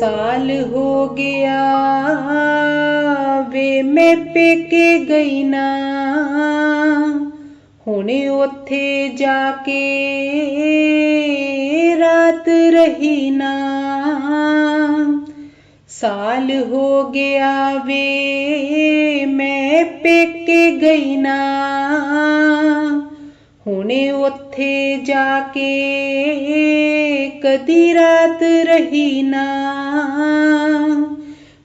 ਸਾਲ ਹੋ ਗਿਆ ਵੇ ਮੈਂ ਪੇਕੇ ਗਈ ਨਾ ਹੁਣੇ ਉੱਥੇ ਜਾ ਕੇ ਰਾਤ ਰਹੀ ਨਾ ਸਾਲ ਹੋ ਗਿਆ ਵੇ ਮੈਂ ਪੇਕੇ ਗਈ ਨਾ ਹੁਣੇ ਉੱਥੇ ਜਾ ਕੇ ਕਦੀ ਰਾਤ ਰਹੀ ਨਾ।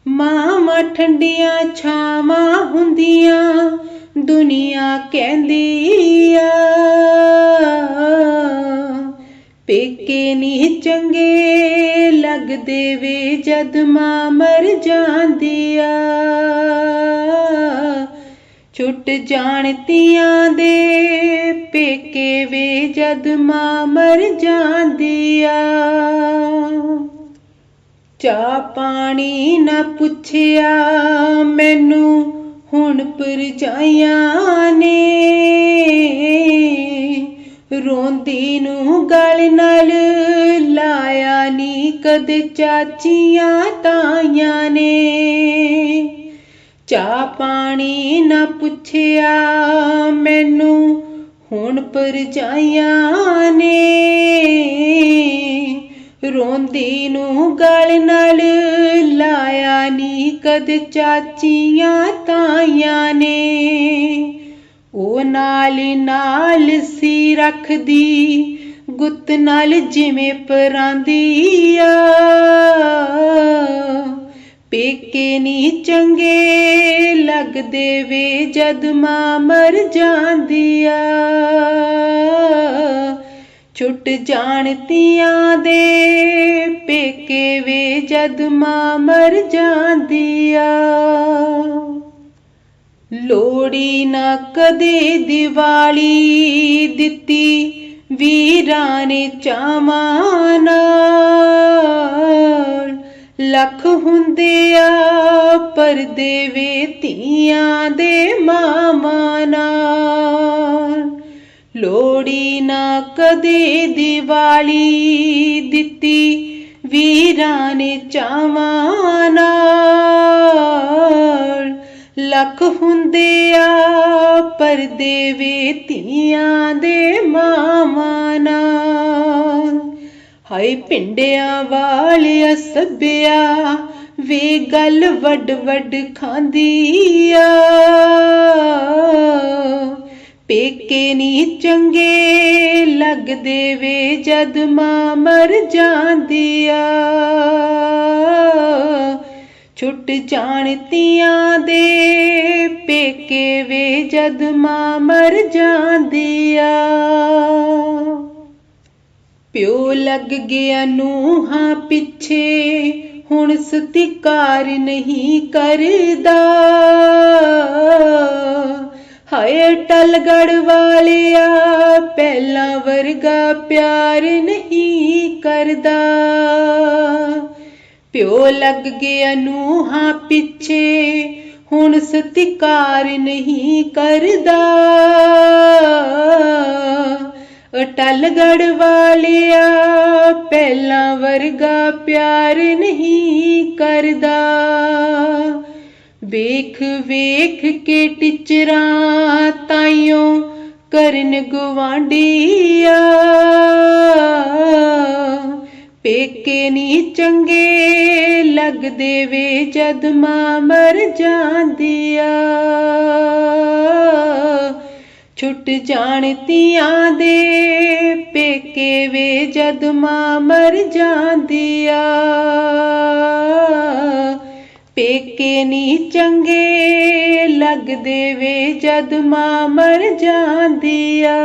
ਮਾਵਾਂ ਠੰਡੀਆਂ ਛਾਵਾਂ ਹੁੰਦੀਆਂ, ਦੁਨੀਆ ਕਹਿੰਦੀ ਆ। ਪੇਕੇ ਨਹੀਂ ਚੰਗੇ ਲੱਗਦੇ ਵੇ ਜਦ ਮਾਂ ਮਰ ਜਾਂਦੀ ਆ। ਛੁੱਟ ਜਾਣ ਤੀਆਂ ਦੇ ਪੇਕੇ ਵੇ ਜਦ ਮਾਂ ਮਰ ਜਾਂਦੀ ਆ। ਚਾਹ ਪਾਣੀ ਨਾ ਪੁੱਛਿਆ, ਮੈਨੂੰ ਹੁਣ ਪਰਜਾਈਆਂ ਨੇ। ਰੋਂਦੀ ਨੂੰ ਗਲ ਨਾਲ ਲਾਇਆ ਨੀ ਕਦ ਚਾਚੀਆਂ ਤਾਈਆਂ ਨੇ। ਚਾਹ ਪਾਣੀ ਨਾ ਪੁੱਛਿਆ, ਮੈਨੂੰ ਹੁਣ ਪਰਜਾਈਆਂ ਨੇ ਰੋਂਦੀ ਨੂੰ ਗਲ ਨਾਲ ਲਾਇਆ ਨੀ ਕਦ ਚਾਚੀਆਂ ਤਾਈਆਂ ਨੇ। ਉਹ ਨਾਲ ਨਾਲ ਸੀ ਰੱਖਦੀ, ਗੁੱਤ ਨਾਲ ਜਿਵੇਂ ਪਰਾਂਦੀ ਆ ਪੇਕੇ ਨੀ ਚੰਗੇ ਲੱਗਦੇ ਵੇ ਜਦ ਮਾਂ ਮਰ ਜਾਂਦੀ ਆ। ਛੁੱਟ ਜਾਣ ਤੀਆਂ ਦੇ ਪੇਕੇ ਵੇ ਜਦ ਮਾਂ ਮਰ ਜਾਂਦੀ ਆ। ਲੋੜੀ ਨਾ ਕਦੇ ਦੀਵਾਲੀ ਦਿੱਤੀ, ਵੀਰਾਂ ਨੇ ਚਾਵਾਂ ਨਾਲ ਲੱਖ ਹੁੰਦੇ ਆ ਪਰਦੇ ਵੇ ਧੀਆਂ ਦੇ ਮਾਵਾਂ ਨਾਲ। ਲੋੜੀ ਨਾ ਕਦੇ ਦੀਵਾਲੀ ਦਿੱਤੀ, ਵੀਰਾਂ ਨੇ ਚਾਵਾਂ ਨਾਲ। ਲੱਖ ਹੁੰਦੇ ਆ ਪਰਦੇ ਵੇ ਧੀਆਂ ਦੇ ਮਾਵਾਂ ਨਾਲ। ਹਾਏ ਪਿੰਡਿਆਂ ਵਾਲਿਆ ਸੱਬਿਆ ਵੇ ਗੱਲ ਵੱਡ ਵੱਡ ਖਾਂਦੀ ਆ ਪੇਕੇ ਨਹੀਂ ਚੰਗੇ ਲੱਗਦੇ ਵੇ ਜਦ ਮਾਂ ਮਰ ਜਾਂਦੀ ਆ ਛੁੱਟ ਜਾਣ ਤੀਆਂ ਦੇ ਪੇਕੇ ਵੇ ਜਦ ਮਾਂ ਮਰ ਜਾਂਦੀ ਆ ਪਿਓ ਲੱਗ ਗਿਆ ਨੂੰਹਾਂ ਪਿੱਛੇ, ਹੁਣ ਸਤਿਕਾਰ ਨਹੀਂ ਕਰਦਾ। ਹਾਏ ਟਲਗੜ ਵਾਲਿਆ, ਪਹਿਲਾਂ ਵਰਗਾ ਪਿਆਰ ਨਹੀਂ ਕਰਦਾ। ਪਿਓ ਲੱਗ ਗਿਆ ਨੂੰਹਾਂ ਪਿੱਛੇ, ਹੁਣ ਸਤਿਕਾਰ ਨਹੀਂ ਕਰਦਾ। ਟਲਗੜ ਵਾਲਿਆ ਪਹਿਲਾਂ ਵਰਗਾ ਪਿਆਰ ਨਹੀਂ ਕਰਦਾ। ਵੇਖ ਵੇਖ ਕੇ ਟਿਚਰਾਂ ਤਾਈਓ ਕਰਨ ਗਵਾਂਡੀਆ ਪੇਕੇ ਨਹੀਂ ਚੰਗੇ ਲੱਗਦੇ ਵੇ ਜਦ ਮਾਂ ਮਰ ਜਾਂਦੀ ਆ ਛੁੱਟ ਜਾਣ ਤੀਆਂ ਦੇ ਪੇਕੇ ਵੇ ਜਦ ਮਾਂ ਮਰ ਜਾਂਦੀ ਆ। ਪੇਕੇ ਨਹੀਂ ਚੰਗੇ ਲੱਗਦੇ ਵੇ ਜਦ ਮਾਂ ਮਰ ਜਾਂਦੀ ਆ।